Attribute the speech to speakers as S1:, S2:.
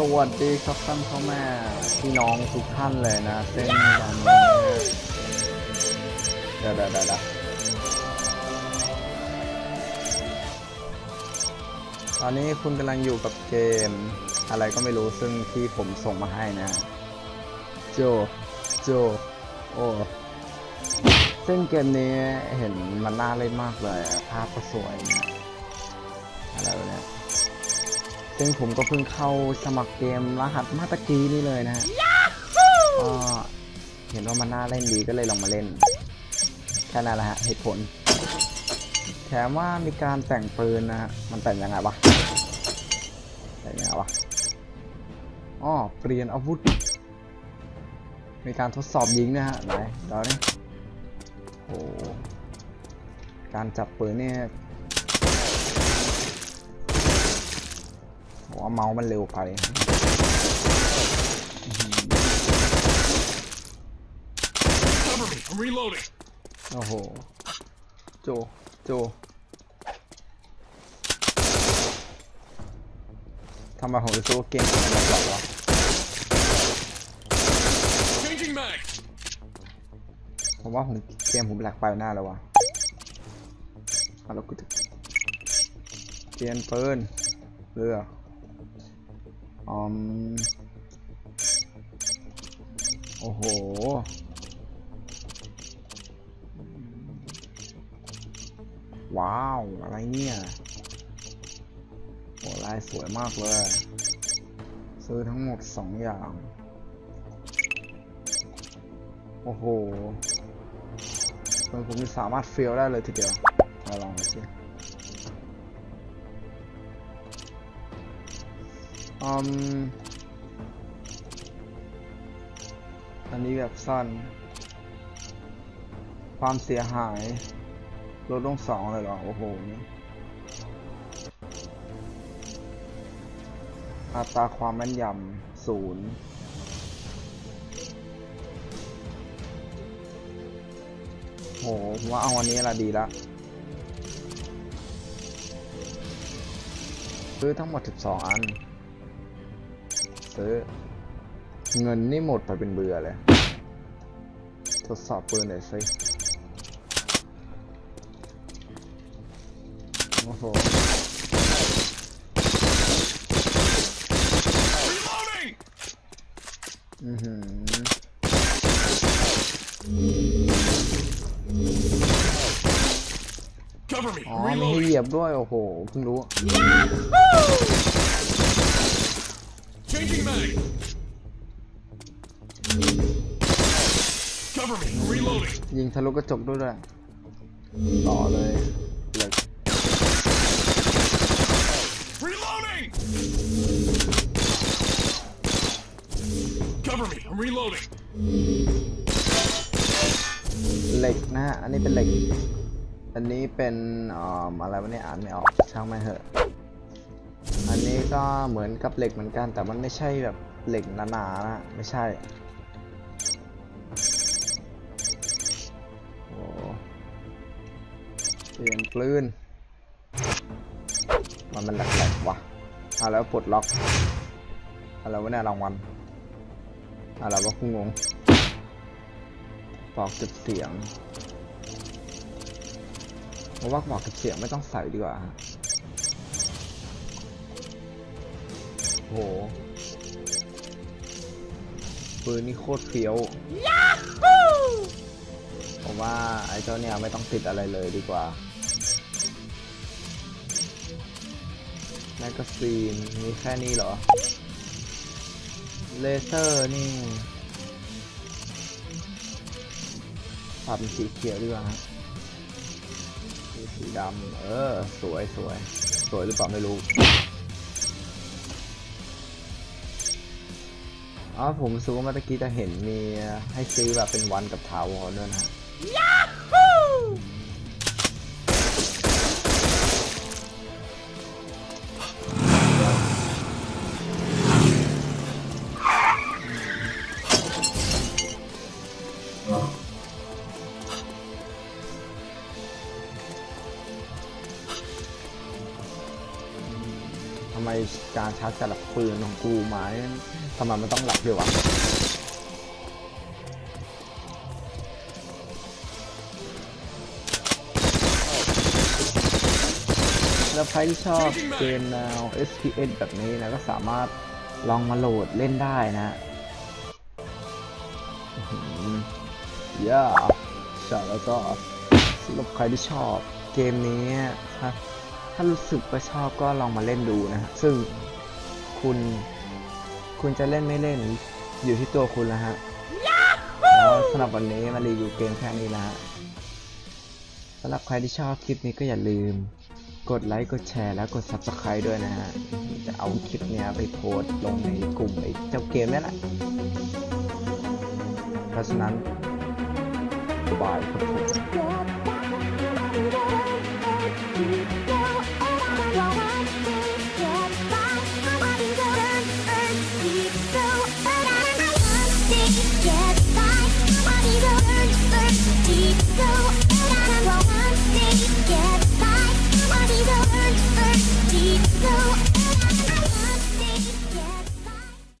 S1: สวัสดีครับท่านพ่อแม่พี่น้องทุกท่านเลยนะเส้นดำนี้เดี๋ยวเดี๋ยวเดี๋ยวตอนนี้คุณกำลังอยู่กับเกม อะไรก็ไม่รู้ซึ่งที่ผมส่งมาให้นะ โจ โจ โอ้ซึ่งเกมนี้เห็นมันน่าเล่นมากเลย ภาพก็สวยนะอะไรเนี่ย ซึ่งผมก็เพิ่งเข้าสมัครเกมรหัสมาตะกี้นี่เลยนะฮะก็เห็นว่ามันน่าเล่นดีก็เลยลองมาเล่น แค่นั้นแหละฮะเหตุผล แถมว่ามีการแต่งปืนนะฮะ มันแต่งยังไงวะ แต่งยังไงวะอ๋อเปลี่ยนอาวุธ มีการทดสอบยิงนะฮะ ไหนเดี๋ยวนี่โอ้การจับปืนเนี่ย ว่าเมาส์มันเร็วไปโอ้โห โจ โจทำไมผมรู้สึกว่าเกมมันหลอกวะผมว่าผมเกมผมแหลกไปหน้าแล้ววะอาแล้วกูจะเปลี่ยนปืนเรือ อืมโอ้โห ว้าว อะไรเนี่ยโอ้ลายสวยมากเลย ซื้อทั้งหมดสองอย่าง โอ้โหมันผมสามารถเฟีลได้เลยทีเดียวมาลองดูสิ อืมอันนี้แบบสั้น ความเสียหาย ลดลงสองเลยเหรอ โอ้โห อัตราความแม่นยำศูนย์โหว่าเอาอันนี้ละดีละซื้อทั้งหมด 12 อัน ซื้อ เงินนี่หมดไปเป็นเบื่อเลย ทดสอบปืนหน่อยสิโอ้โห
S2: Reloading.
S1: อือหือ
S2: Cover me.
S1: อ๋อ
S2: I'm
S1: มีให้
S2: reloading.
S1: เหยียบด้วย โอ้โห เพิ่งรู้
S2: Changing mag. Cover me. I'm reloading.
S1: ยิงทะลุกระจกด้วยด้วยต่อเลยเหล็ก
S2: Reloading. Cover me. I'm reloading.
S1: เหล็กนะฮะ อันนี้เป็นเหล็ก อันนี้เป็นเอ่ออะไรวะเนี่ยอ่านไม่ออก ช่างไม่เหอะ อันนี้ก็เหมือนกับเหล็กเหมือนกัน แต่มันไม่ใช่แบบเหล็กหนาๆนะ ไม่ใช่โอ้เปลี่ยนปืนมันมันแหลกๆวะเอะแล้วปลดล็อกเอะไรวะเนี่ยรางวัลเอะไรวะคุณงงปอกเก็บเสียงเพราะว่าปอกเก็บเสียงไม่ต้องใส่ดีกว่า หปืนนี่โคตรเฟี้ยวผมว่าไอ้เจ้าเนี่ยไม่ต้องติดอะไรเลยดีกว่าแมกกาซีนมีแค่นี้เหรอ เลเซอร์นี่ปรับเป็นสีเขียวดีกว่าฮะมีสีดำเออ สวยสวย สวยหรือเปล่าไม่รู้ อ๋อผมซูมเมื่อกี้จะเห็นมีให้ซื้อแบบเป็นวันกับถาวรด้วยนะ ไมการชาร์จแต่ละปืนของกูไม้ทำไมมันต้องหลับด้วยวะแล้วใครที่ชอบเกมแนว SPS แบบนี้นะก็สามารถลองมาโหลดเล่นได้นะอย่าใช่แล้วก็สำหรับใครที่ชอบเกมนี้ถ้า ถ้ารู้สึกว่าชอบก็ลองมาเล่นดูนะฮะซึ่งคุณคุณจะเล่นไม่เล่นอยู่ที่ตัวคุณแล้วฮะแล้วสำหรับวันนี้มารีวิวเกมแค่นี้นะฮะสำหรับใครที่ชอบคลิปนี้ก็อย่าลืม กดไลค์กดแชร์แล้วกด Subscribe ด้วยนะฮะจะเอาคลิปเนี้ยไปโพสต์ลงในกลุ่มไอ้เจ้าเกมนี่แหละเพราะฉะนั้นบายครับผม
S3: Get back,